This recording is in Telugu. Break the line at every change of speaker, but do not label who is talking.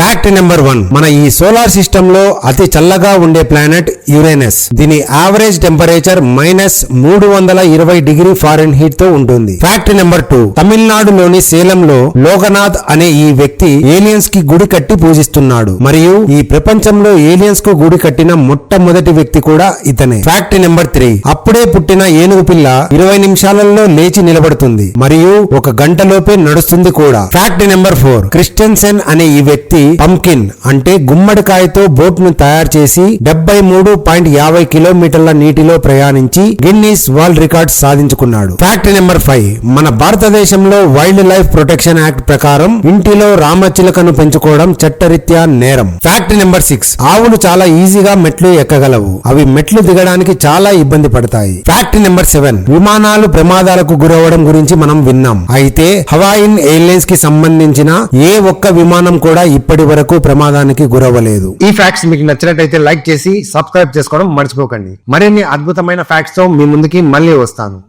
ఫ్యాక్ట్ నెంబర్ వన్ మన ఈ సోలార్ సిస్టమ్లో అతి చల్లగా ఉండే ప్లానెట్ యురేనస్ దీని యావరేజ్ టెంపరేచర్ మైనస్ మూడు వందల ఇరవై డిగ్రీ ఫారెన్ హీట్తో ఉంటుంది. ఫ్యాక్ట్ నెంబర్ టూ తమిళనాడులోని సేలంలో లోకనాథ్ అనే ఈ వ్యక్తి ఏలియన్స్కి గుడి కట్టి పూజిస్తున్నాడు. మరియు ఈ ప్రపంచంలో ఏలియన్స్కు గుడి కట్టిన మొట్టమొదటి వ్యక్తి కూడా ఇతనే. ఫ్యాక్ట్ నెంబర్ త్రీ అప్పుడే పుట్టిన ఏనుగు పిల్ల ఇరవై నిమిషాలలో లేచి నిలబడుతుంది. మరియు ఒక గంటలోపే నడుస్తుంది కూడా. ఫ్యాక్ట్ నెంబర్ ఫోర్ క్రిస్టియన్సెన్ అనే ఈ వ్యక్తి పంకిన్ అంటే గుమ్మడికాయతో బోట్ను తయారు చేసి డెబ్బై మూడు పాయింట్ యాభై కిలోమీటర్ల నీటిలో ప్రయాణించి Guinness world record సాధించుకున్నాడు. Fact number five. మన భారతదేశంలో వైల్డ్ లైఫ్ ప్రొటెక్షన్ యాక్ట్ ప్రకారం ఇంటిలో రామచిలకను పెంచుకోవడం చట్టరీత్యా నేరం. Fact number six. ఆవులు చాలా ఈజీగా మెట్లు ఎక్కగలవు. అవి మెట్లు దిగడానికి చాలా ఇబ్బంది పడతాయి. Fact number seven. విమానాలు ప్రమాదాలకు గురవడం గురించి మనం విన్నాం. అయితే హవాయిన్ ఎయిర్లైన్స్కి సంబంధించిన ఏ ఒక్క విమానం కూడా ఇప్పటి ఇప్పటి వరకు ప్రమాదానికి గురవ్వలేదు. ఈ ఫ్యాక్ట్స్ మీకు నచ్చినట్టయితే లైక్ చేసి సబ్స్క్రైబ్ చేసుకోవడం మర్చిపోకండి. మరిన్ని అద్భుతమైన ఫ్యాక్ట్స్తో మీ ముందుకి మళ్ళీ వస్తాను.